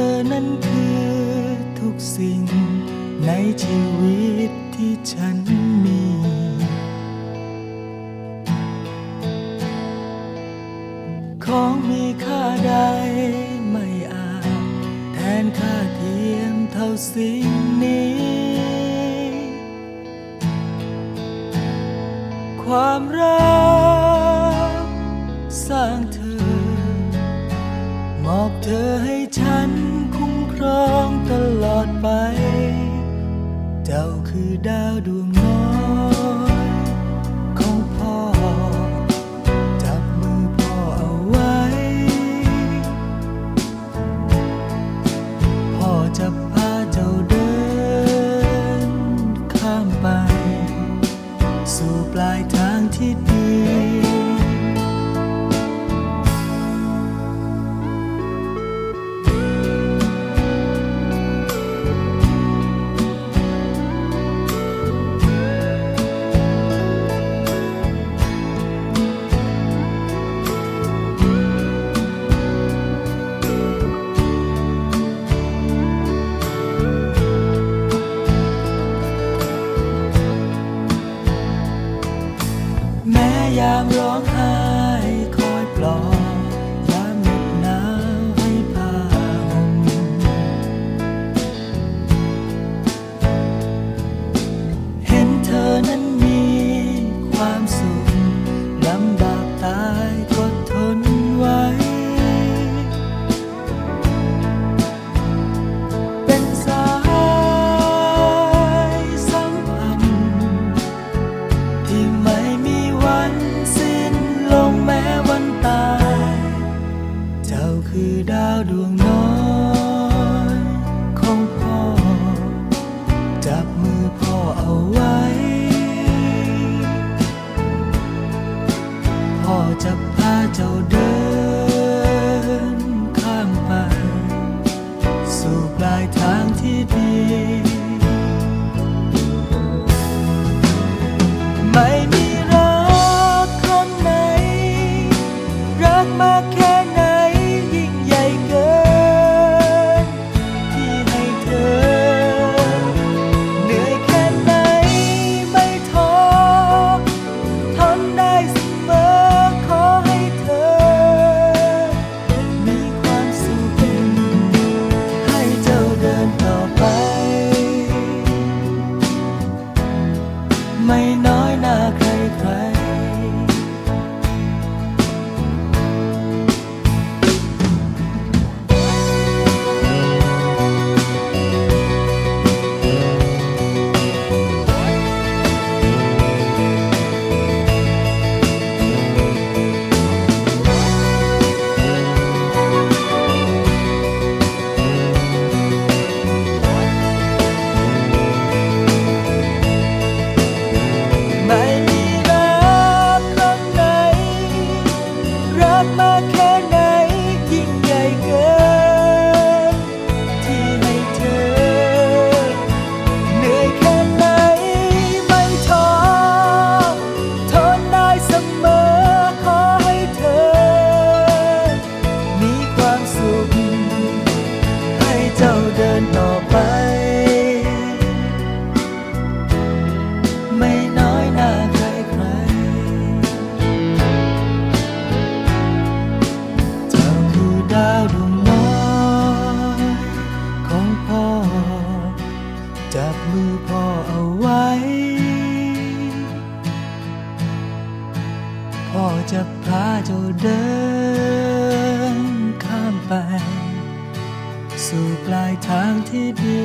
ธอนั้นคือทุกสิ่งในชีวิตที่ฉันมี ของมีค่าใดไม่อาจแทนค่าเทียมเท่าสิ่งนี้ ความรัก อบเธอให้ฉันคุ้มครองตลอดไป เจ้าคือดาวดวง แม้ยามร้องไห้ ดาวดวงน้อยของพ่อ จับมือพ่อเอาไว้ พ่อจะพาเจ้าเดิน ข้ามไป สู่ปลายทางที่ดี พ่อเอาไว้ พ่อจะพาเจ้าเดินข้ามไป สู่ปลายทางที่ดี